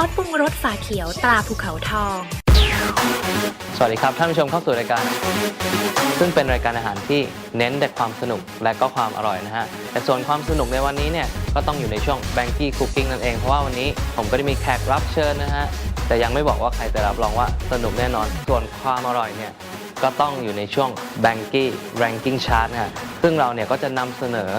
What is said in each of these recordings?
ซอสปรุงรสฝาเขียวตราภูเขาทอง สวัสดีครับ ท่านผู้ชมเข้าสู่รายการ ซึ่งเป็นรายการอาหารที่เน้นแต่ความสนุกและก็ความอร่อยนะฮะ แต่ส่วนความสนุกในวันนี้เนี่ย ก็ต้องอยู่ในช่วง b a n k y Cooking นั่นเอง เพราะว่าวันนี้ผมก็ได้มีแขกรับเชิญนะฮะ แต่ยังไม่บอกว่าใครแต่รับรองว่าสนุกแน่นอน ส่วนความอร่อยเนี่ย ก็ต้องอยู่ในช่วง b a n k y Ranking Chart นะฮะซึ่งเราเนี่ยก็จะนำเสนอ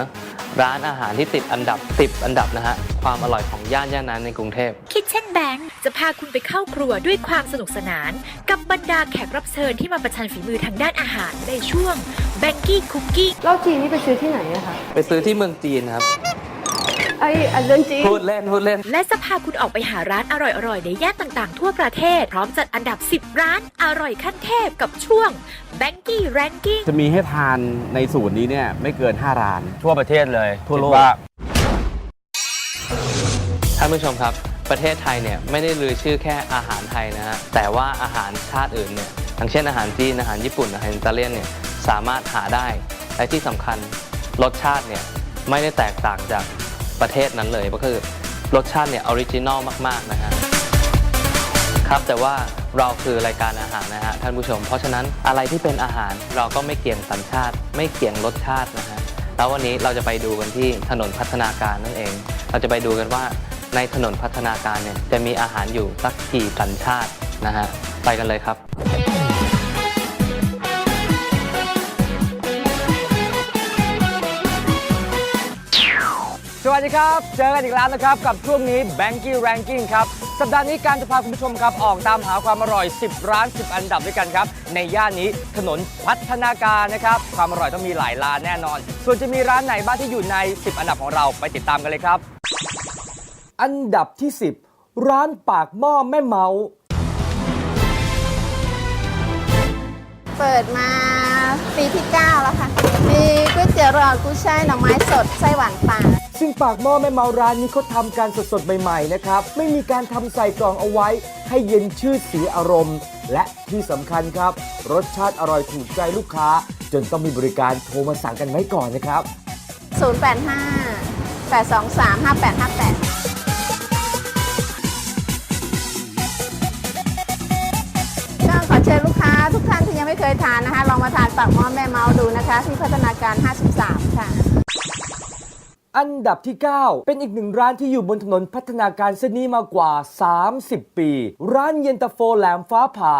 ร้านอาหารที่ติดอันดับ 10 อันดับนะฮะความอร่อยของย่านย่านนั้นในกรุงเทพ Kitchen Bank จะพาคุณไปเข้าครัวด้วยความสนุกสนาน กับบรรดาแขกรับเชิญที่มาประชันฝีมือทางด้านอาหารในช่วง b a n k y Cooking เหล้าจีนนี่ไปซื้อที่ไหนอะคะ ไปซื้อที่เมืองจีนครับ ไอ้อันเรื่องจริงพูดเล่นพูดเล่น และจะพาคุณออกไปหาร้านอร่อยๆ ในย่านต่างๆ ทั่วประเทศ พร้อมจัดอันดับ 10 ร้านอร่อยขั้นเทพกับช่วง b a n k y Ranking จะมีให้ทานในสูตรนี้เนี่ยไม่เกิน 5 ร้าน ทั่วประเทศเลยทั่วโลก คิดว่าท่านผู้ชมครับ ประเทศไทยเนี่ยไม่ได้ลือชื่อแค่อาหารไทยนะฮะแต่ว่าอาหารชาติอื่นเนี่ยอย่างเช่นอาหารจีนอาหารญี่ปุ่นอาหารอิตาเลียนเนี่ยสามารถหาได้และที่สำคัญรสชาติเนี่ยไม่ได้แตกต่างจาก ประเทศนั้นเลยก็คือรสชาติเนี่ยออริจินอลมาก ๆ นะฮะครับแต่ว่าเราคือรายการอาหารนะฮะท่านผู้ชม เพราะฉะนั้นอะไรที่เป็นอาหารเราก็ไม่เกี่ยงสัญชาติ ไม่เกี่ยงรสชาตินะฮะแล้ววันนี้เราจะไปดูกันที่ถนนพัฒนาการนั่นเอง เราจะไปดูกันว่าในถนนพัฒนาการเนี่ยจะมีอาหารอยู่สักกี่สัญชาตินะฮะไปกันเลยครับ สวัสดีครับ เจอกันอีกแล้วนะครับ กับช่วงนี้ Banky Ranking ครับ สัปดาห์นี้การจะพาคุณผู้ชมครับ ออกตามหาความอร่อย 10 ร้าน 10 อันดับด้วยกันครับ ในย่านนี้ถนนพัฒนาการนะครับ ความอร่อยต้องมีหลายร้านแน่นอน ส่วนจะมีร้านไหนบ้างที่อยู่ใน 10 อันดับของเราไปติดตามกันเลยครับ อันดับที่ 10 ร้านปากหม้อแม่เมา เปิดมาปีที่ 9 แล้วค่ะ มีก๋วยเตี๋ยวหลอดกุ้ยช่ายหน่อไม้สดไส้หวานป่า ซึ่งปากหม้อแม่เมาร้านนี้เขาทำการสดๆใหม่ๆนะครับ ไม่มีการทำใส่กล่องเอาไว้ ให้เย็นชื่อสีอารมณ์ และที่สำคัญครับ รสชาติอร่อยถูกใจลูกค้า จนต้องมีบริการโทรมาสั่งกันไว้ก่อนนะครับ 085 823 5858ก็ขอเชิญลูกค้าทุกท่านที่ยังไม่เคยทานนะคะ ลองมาทานปากหม้อแม่เมาดูนะคะ ที่พัฒนาการ 53 ค่ะ อันดับที่ 9 เป็นอีกหนึ่งร้านที่อยู่บนถนนพัฒนาการเส้นนี้มากว่า 30 ปี ร้านเย็นตาโฟแหลมฟ้าผ่า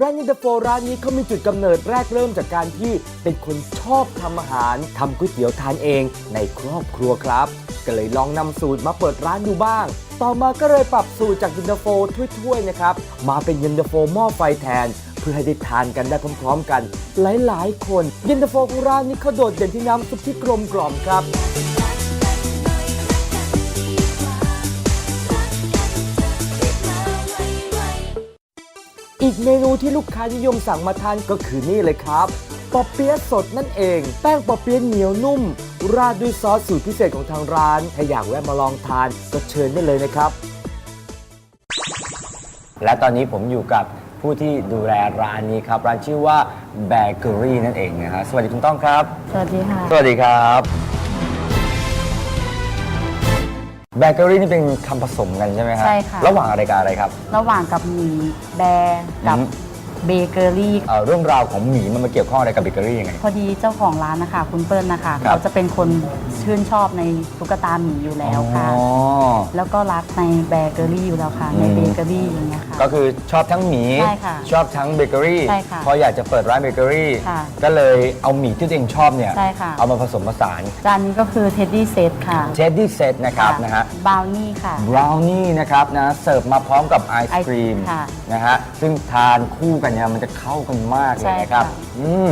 ร้านเย็นตาโฟร้านนี้เขามีจุดกำเนิดแรกเริ่มจากการที่เป็นคนชอบทำอาหารทำก๋วยเตี๋ยวทานเองในครอบครัวครับ ก็เลยลองนำสูตรมาเปิดร้านดูบ้าง ต่อมาก็เลยปรับสูตรจากเย็นตาโฟถ้วยๆนะครับ มาเป็นเย็นตาโฟหม้อไฟแทน เพื่อให้ได้ทานกันได้พร้อมๆกัน หลายๆ คนเย็นตาโฟของร้านนี้เขาโดดเด่นที่น้ำซุปที่กลมกล่อมครับอีกเมนูที่ลูกค้านิยมสั่งมาทานก็คือนี่เลยครับปอเปี๊ยะสดนั่นเอง แป้งปอเปี๊ยะเหนียวนุ่ม ราดด้วยซอสสูตรพิเศษของทางร้าน ถ้าอยากแวะมาลองทานก็เชิญได้เลยนะครับ และตอนนี้ผมอยู่กับ ผู้ที่ดูแลร้านนี้ครับ ร้านชื่อว่า Bakery นั่นเองนะฮะสวัสดีคุณต้องครับ สวัสดีค่ะ สวัสดีครับเบเกอรี่นี่เป็นคำผสมกันใช่ไหมครับใช่ค่ะ ระหว่างอะไรกับอะไรครับ ระหว่างกับหมีแบร์กับอืม เบเกอรี่ เอ่อเรื่องราวของหมีมันมาเกี่ยวข้องอะไรกับเบเกอรี่ยังไง พอดีเจ้าของร้านนะคะ คุณเปิ้ลนะคะ ครับ เขาจะเป็นคนชื่นชอบในตุ๊กตาหมีอยู่แล้วค่ะ อ๋อ แล้วก็รักในเบเกอรี่อยู่แล้วค่ะ ในอืม เบเกอรี่อย่างเงี้ยค่ะ ก็คือชอบทั้งหมีใช่ค่ะชอบทั้งเบเกอรี่ใช่ค่ะพออยากจะเปิดร้านเบเกอรี่ค่ะ ก็เลยเอาหมีที่ตัวเองชอบเนี่ย ใช่ค่ะ เอามาผสมผสานจานนี้ก็คือเท็ดดี้เซตค่ะเจดดี้เซตนะครับนะฮะบราวนี่ค่ะ บราวนี่นะครับนะเสิร์ฟมาพร้อมกับไอศครีมค่ะ นะฮะซึ่งทานคู่กันเนี่ยมันจะเข้ากันมากเลยนะครับ ใช่ค่ะอืม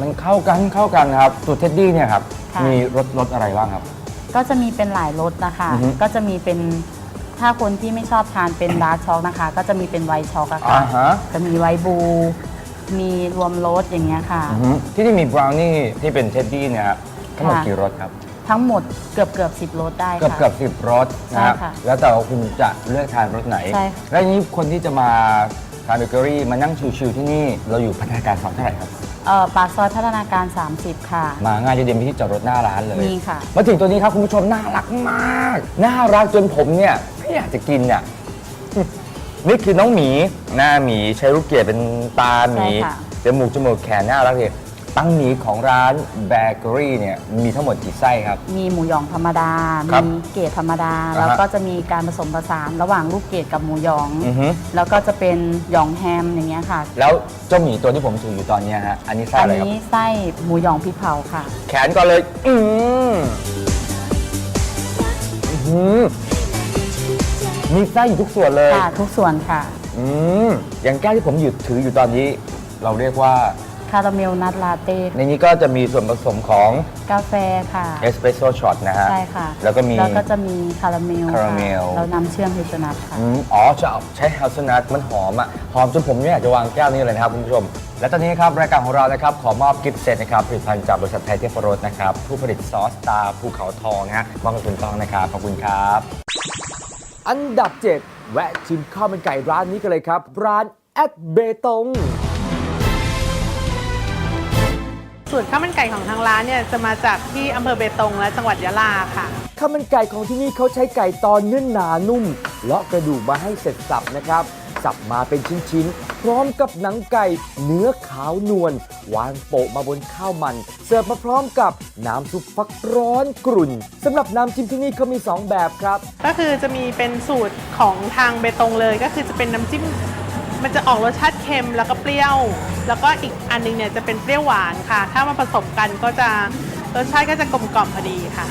มันเข้ากันเข้ากันครับสูตรเท็ดดี้เนี่ยครับ ค่ะ มีรสรสอะไรบ้างครับ ก็จะมีเป็นหลายรสนะคะ อือฮึ ก็จะมีเป็นถ้าคนที่ไม่ชอบทานเป็นดาร์กช็อกนะคะ ก็จะมีเป็นไวท์ช็อกอะค่ะ อ่าฮะจะมีไวท์บู มีรวมรสอย่างเงี้ยค่ะ อือฮึที่นี่มีบราวนี่ที่เป็นเท็ดดี้เนี่ยครับทั้งหมดค่ะ กี่รสครับ ทั้งหมดเกือบเกือบสิบรสได้เกือบค่ะ เกือบสิบรสนะครับ ใช่ค่ะแล้วแต่ว่าคุณจะเลือกทานรสไหน ใช่ค่ะ แล้วอย่างนี้คนที่จะมา ทานเบเกอรี่มานั่งชิวๆที่นี่เราอยู่พัฒนาการสองเท่าไหร่ครับ เอ่อปากซอยพัฒนาการ 30 ค่ะ มาง่ายจะเดียวมีที่จอดรถหน้าร้านเลยมีค่ะ มาถึงตัวนี้ครับคุณผู้ชมน่ารักมาก น่ารักจนผมเนี่ยไม่อยากจะกินเนี่ย นี่คือน้องหมี หน้าหมีใช้ลูกเกดเป็นตาหมีใช่ค่ะ จมูกจมูกแขนน่ารักเลย ตั้งหมีของร้านเบเกอรี่เนี่ยมีทั้งหมดกี่ไส้ครับ มีหมูหยองธรรมดา ครับมีเกรดธรรมดา อ่าฮะแล้วก็จะมีการผสมผสานระหว่างลูกเกดกับหมูหยอง อือฮึ แล้วก็จะเป็นหยองแฮมอย่างเงี้ยค่ะ แล้วเจ้าหมีตัวที่ผมถืออยู่ตอนเนี้ยฮะอันนี้ไส้อัอะไรครับ นี้ไส้หมูหยองพริกเผาค่ะ แขนก่อนเลย อืมอื้อหือมีไส้อยู่ทุกส่วนเลย ค่ะทุกส่วนค่ะ อืมอย่างแก้วที่ผมหยุดถืออยู่ตอนนี้ เราเรียกว่า คาราเมลนัทลาเต้ในนี้ก็จะมีส่วนผสมของกาแฟค่ะเอสเปรสโซ่ช็อตนะฮะ ใช่ค่ะ แล้วก็มีแล้วก็จะมีคาราเมลคาราเมลค่ะแล้วน้ำเชื่อมเฮเซลนัทค่ะอืมอ๋อจะเอาใช้เฮลซนัทมันหอมอะ หอมจนผมเนี่ยอยากจะวางแก้วนี้เลยนะครับคุณผู้ชม และตอนนี้ครับ รายการของเรานะครับ ขอมอบกิฟต์เซตนะครับผลิตภัณฑ์จากบริษัทไทยเทพรสนะครับผู้ผลิตซอสตาภูเขาทองนะฮะมอบให้คุณต้องนะครับขอบคุณครับ อันดับ 7 แวะชิมข้าวมันไก่ร้านนี้กันเลยครับ ร้านแอดเบตง สูตรข้าวมันไก่ของทางร้านเนี่ยจะมาจากที่อำเภอเบตงและจังหวัดยะลาค่ะ ข้าวมันไก่ของที่นี่เขาใช้ไก่ตอนเนื้อหนานุ่มเลาะกระดูกมาให้เสร็จสับนะครับ สับมาเป็นชิ้นๆ พร้อมกับหนังไก่เนื้อขาวนวลวางโปะมาบนข้าวมัน เสิร์ฟมาพร้อมกับน้ำซุปฟักร้อนกรุ่นสำหรับน้ำจิ้มที่นี่เขามี 2 แบบครับ ก็คือจะมีเป็นสูตรของทางเบตงเลย ก็คือจะเป็นน้ำจิ้มมันจะออกรสชาติ เค็มแล้วก็เปรี้ยว แล้วก็อีกอันหนึงเนี่ยจะเป็นเปรี้ยวหวานค่ะ ถ้ามาผสมกันก็จะรสชาติก็จะกลมกล่อมพอดีค่ะ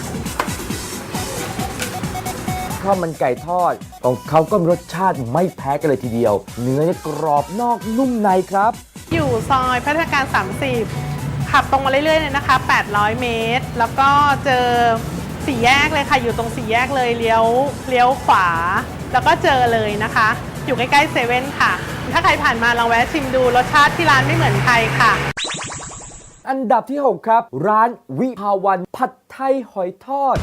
ข้าวมันไก่ทอดของเขาก็มีรสชาติไม่แพ้กันเลยทีเดียว เนื้อเนี่ยกรอบนอกนุ่มในครับ อยู่ซอยพัฒนาการ 30 ขับตรงมาเรื่อยๆเลยนะคะ 800 เมตร แล้วก็เจอสี่แยกเลยค่ะ อยู่ตรงสี่แยกเลยเลี้ยวเลี้ยวขวา แล้วก็เจอเลยนะคะ อยู่ใกล้ๆเซเว่นค่ะ ถ้าใครผ่านมาลองแวะชิมดูรสชาติที่ร้านไม่เหมือนใครค่ะ อันดับที่ 6 ครับ ร้านวิภาวันผัดไทยหอยทอด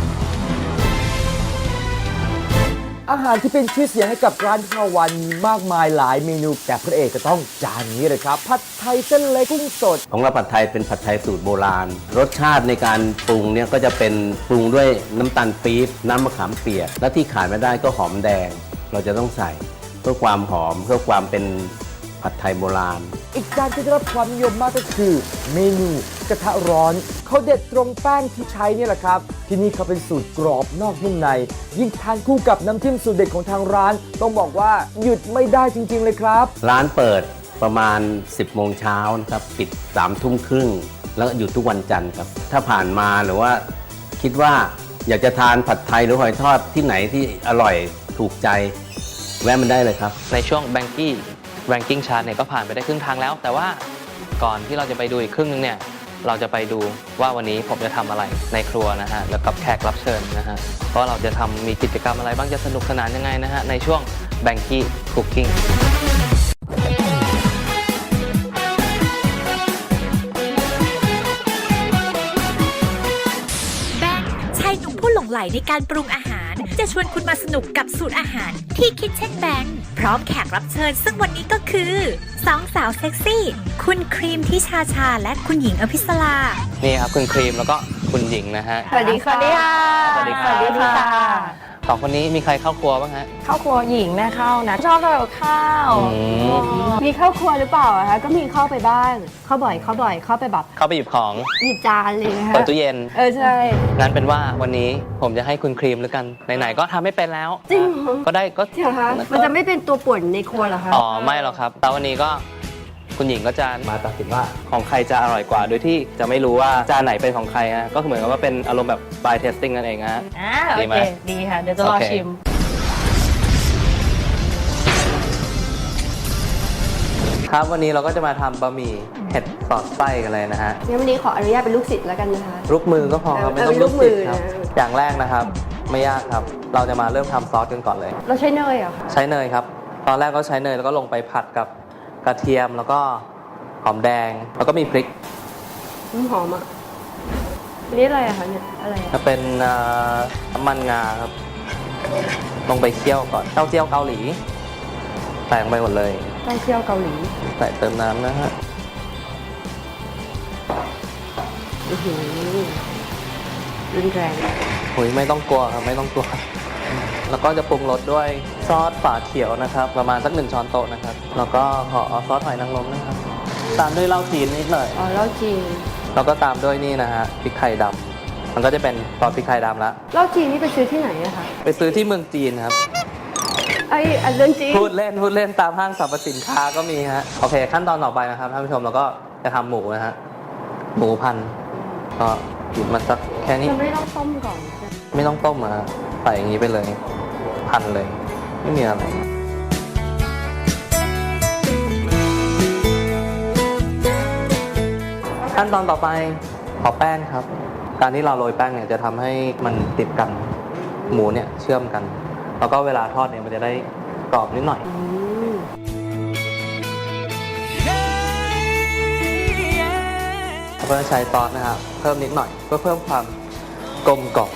อาหารที่เป็นชื่อเสียงให้กับร้านวิภาวันมีมากมายหลายเมนูแต่พระเอกก็ต้องจานนี้เลยครับผัดไทยเส้นเล็กกุ้งสด ของเราผัดไทยเป็นผัดไทยสูตรโบราณ รสชาติในการปรุงเนี่ยก็จะเป็นปรุงด้วยน้ำตาลปี๊บน้ำมะขามเปียก และที่ขาดไม่ได้ก็หอมแดง เราจะต้องใส่ เพื่อความหอมเพื่อความเป็นผัดไทยโบราณ อีกจานที่ได้รับความนิยมมากก็คือ เมนูกระทะร้อน เขาเด็ดตรงแป้งที่ใช้เนี่ยแหละครับ ที่นี่เขาเป็นสูตรกรอบนอกนุ่มใน ยิ่งทานคู่กับน้ำจิ้มสูตรเด็ดของทางร้าน ต้องบอกว่าหยุดไม่ได้จริง ๆ เลยครับ ร้านเปิดประมาณ 10 โมงเช้านะครับ ปิด3ทุ่มครึ่ง แล้วก็หยุดทุกวันจันทร์ครับ ถ้าผ่านมาหรือว่าคิดว่าอยากจะทานผัดไทยหรือหอยทอดที่ไหนที่อร่อยถูกใจ แวะมันได้เลยครับ ในช่วง b a n k i Ranking Chart เนี่ยก็ผ่านไปได้ครึ่งทางแล้ว แต่ว่าก่อนที่เราจะไปดูอีกครึ่งนึงเนี่ยเราจะไปดูว่าวันนี้ผมจะทำอะไรในครัวนะฮะแล้วกับแขกรับเชิญนะฮะว่าเราจะทำมีกิจกรรมอะไรบ้างจะสนุกสนานยังไงนะฮะในช่วง b a n k i Cooking แบงค์ชายหนุ่มผู้หลงใหลในการปรุงอาหาร จะชวนคุณมาสนุกกับสูตรอาหารที่คิดเช่นแบงค์พร้อมแขกรับเชิญ ซึ่งวันนี้ก็คือสองสาวเซ็กซี่ คุณครีมทิชาชาและคุณหญิงอภิสรานี่ครับคุณครีมแล้วก็คุณหญิงนะฮะ สวัสดีค่ะ สวัสดีครับสวัสดีค่ะ สองคนนี้มีใครเข้าครัวบ้างฮะข้าวครัวหญิงนะเข้านะชอบทำกับข้าวอืม มีข้าวครัวหรือเปล่าอะคะก็มีเข้าไปบ้าง เข้าบ่อยเข้าบ่อยเข้าไปแบบเข้าไปหยิบของหยิบจานเลยนะคะเปิดตู้เย็น เออใช่ งั้นเป็นว่าวันนี้ผมจะให้คุณครีมแล้วกัน ไหนๆ ก็ทำไม่เป็นแล้ว จริงเหรอ ก็ได้ก็ เดี๋ยวคะมันจะไม่เป็นตัวป่วนในครัวเหรอคะ อ๋อ ไม่หรอกครับแต่วันนี้ก็ คุณหญิงก็จะมาตัดสินว่าของใครจะอร่อยกว่า โดยที่จะไม่รู้ว่าจานไหนเป็นของใครฮะก็เหมือนกับว่าเป็นอารมณ์แบบ by testing นั่นเองฮะ อ่าดีโอไหมเค ดีค่ะ เดี๋ยวจะรอโอเค ชิม ครับวันนี้เราก็จะมาทำบะหมี่เห็ดสอดไส้กันเลยนะฮะงั้นวันนี้ขออนุญาตเป็นลูกศิษย์แล้วกันนะคะ ลูกมือก็พอครับเออไม่ต้องเออลูกศิษย์ลูกมือครับนะ อย่างแรกนะครับไม่ยากครับ เราจะมาเริ่มทำซอสกันก่อนเลย เราใช้เนยเหรอคะ ใช้เนยครับ ตอนแรกก็ใช้เนยแล้วก็ลงไปผัดกับ กระเทียมแล้วก็หอมแดงแล้วก็มีพริกอืมหอมอะอันนี่อะไรอะคะเนี่ยอะไรอะจะเป็นเอ่อน้ำมันงาครับ ลงไปเคี่ยวก่อนเต้าเจี้ยวเกาหลีใส่ลงไปหมดเลย เต้าเจี้ยวเกาหลีใส่เติมน้ำนะฮะรุนแรงหุยไม่ต้องกลัวครับไม่ต้องกลัว แล้วก็จะปรุงรสด้วยซอสฝาเขียวนะครับ ประมาณสักหนึ่งช้อนโต๊ะนะครับ แล้วก็ขอซอสหอยนางรมนะครับ ตามด้วยเหล้าจีนนิดหน่อย อ๋อเหล้าจีนแล้วก็ตามด้วยนี่นะฮะพริกไทยดำมันก็จะเป็นซอสพริกไทยดำละเหล้าจีนนี่ไปซื้อที่ไหนอะคะไปซื้อที่เมืองจีนครับ ไอ้อันเรื่องจริงพูดเล่นพูดเล่นตามห้างสรรพสินค้าก็มีฮะโอเคขั้นตอนต่อไปนะครับท่านผู้ชมเราก็จะทำหมูนะฮะหมูพันก็หยิบมาสักแค่นี้ มันไม่ต้องต้มก่อนใช่ไหมไม่ต้องต้มอะใส่อย่างนี้ไปเลย พันเลย ไม่มีอะไรขั้นตอนต่อไปขอแป้งครับ การที่เราโรยแป้งเนี่ยจะทำให้มันติดกันหมูเนี่ยเชื่อมกัน แล้วก็เวลาทอดเนี่ยมันจะได้กรอบนิดหน่อยอืมแล้วก็ใช้ซอสนะครับเพิ่มนิดหน่อยเพื่อเพิ่มความกลมกล่อม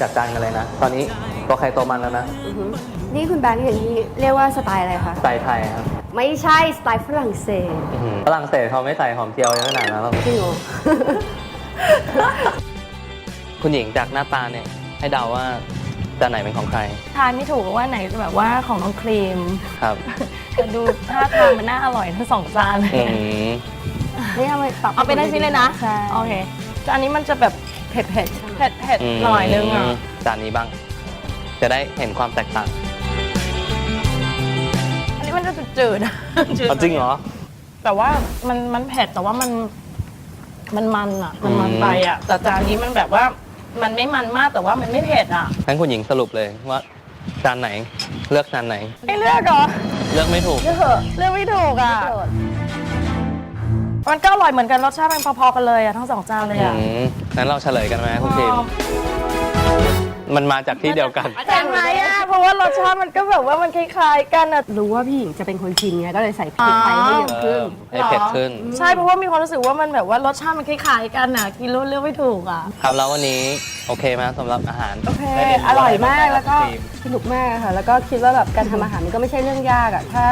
จัดจานกันเลยนะ ตอนนี้ตัวใครตัวมันแล้วนะอือหือนี่คุณแบงค์อย่างนี้เรียกว่าสไตล์อะไรคะ สไตล์ไทยครับไม่ใช่สไตล์ฝรั่งเศสอื้อหือฝรั่งเศสเขาไม่ใส่หอมเจียวเยอะขนาดนั้นหรอกจริงเหรอ คุณหญิงจากหน้าตาเนี่ย ให้เดาว่าจานไหนเป็นของใครทานไม่ถูกว่าไหนแบบว่าของน้องครีมครับแต่ดูท่าทางมันน่าอร่อยทั้งสองจานเลยอืมนี่เอาไปตับเอาไปได้ชิ้นเลยนะ ใช่ โอเคจานนี้มันจะแบบเผ็ดเผ็ดๆเผ็ดเผ็ดอืมหน่อยนึงอะจานนี้บ้าง จะได้เห็นความแตกต่าง อันนี้มันจะจืดๆอะเอาจริงเหรอ แต่ว่ามันมันเผ็ดแต่ว่ามันมันมันอะ มันมันอืมไปอะแต่จานนี้มันแบบว่ามันไม่มันมากแต่ว่ามันไม่เผ็ดอะงั้นคุณหญิงสรุปเลยว่าจานไหนเลือกจานไหนไม่เลือกเหรอ เลือกไม่ถูก เลือกเถอะเลือกไม่ถูกอะ มันก็อร่อยเหมือนกันรสชาติมันพอๆกันเลยอะทั้งสองจานเลยอือะมงั้นเราเฉลยกันไหมคุณพิมมันมาจากที่เดียวกันใช่ไหมอะเพราะว่ารสชาติมันก็แบบว่ามันคล้ายๆกันอะ รู้ว่าพี่หญิงจะเป็นคนชิมไงก็เลยใส่พริกไทยให้เยอะขึ้นให้เผ็ดขึ้น ใช่เพราะว่ามีความรู้สึกว่ามันแบบว่ารสชาติมันคล้ายๆกันอะกินแล้วเลือกไม่ถูกอะ ครับแล้ววันนี้โอเคไหมสำหรับอาหารโอเค ได้เนอร่อยมากะไรแล้วก็บ้างครับสนุกมากค่ะ แล้วก็คิดว่าแบบการทำอาหารมันก็ไม่ใช่เรื่องยากอะถ้า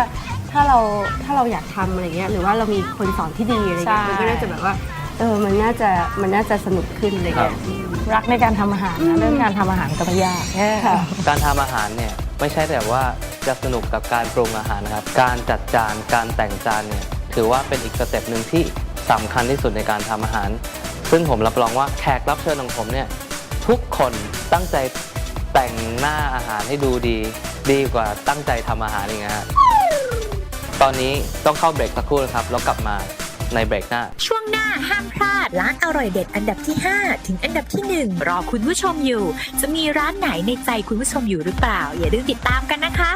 ถ้าเราถ้าเราอยากทำอะไรเงี้ยหรือว่าเรามีคนสอนที่ดีอะไรเงี้ยใช่ มันก็น่าจะแบบว่าเออมันน่าจะมันน่าจะสนุกขึ้นอะไรครัเงี้บ ย รักในการทำอาหารนะเรื่องการทำอาหารก็ไม่ยากแค่ค่ะ การทำอาหารเนี่ยไม่ใช่แต่ว่าจะสนุกกับการปรุงอาหารนะครับ การจัดจานการแต่งจานเนี่ยถือว่าเป็นอีกสเต็ปหนึ่งที่สำคัญที่สุดในการทำอาหาร ซึ่งผมรับรองว่าแขกรับเชิญของผมเนี่ยทุกคนตั้งใจแต่งหน้าอาหารให้ดูดี ดีกว่าตั้งใจทำอาหารอีกนะฮะ ตอนนี้ต้องเข้าเบรกสักครู่นะครับ แล้วกลับมาในเบรกหน้า ช่วงหน้าห้ามพลาดร้านอร่อยเด็ดอันดับที่ 5 ถึงอันดับที่ 1 รอคุณผู้ชมอยู่ จะมีร้านไหนในใจคุณผู้ชมอยู่หรือเปล่า อย่าลืมติดตามกันนะคะ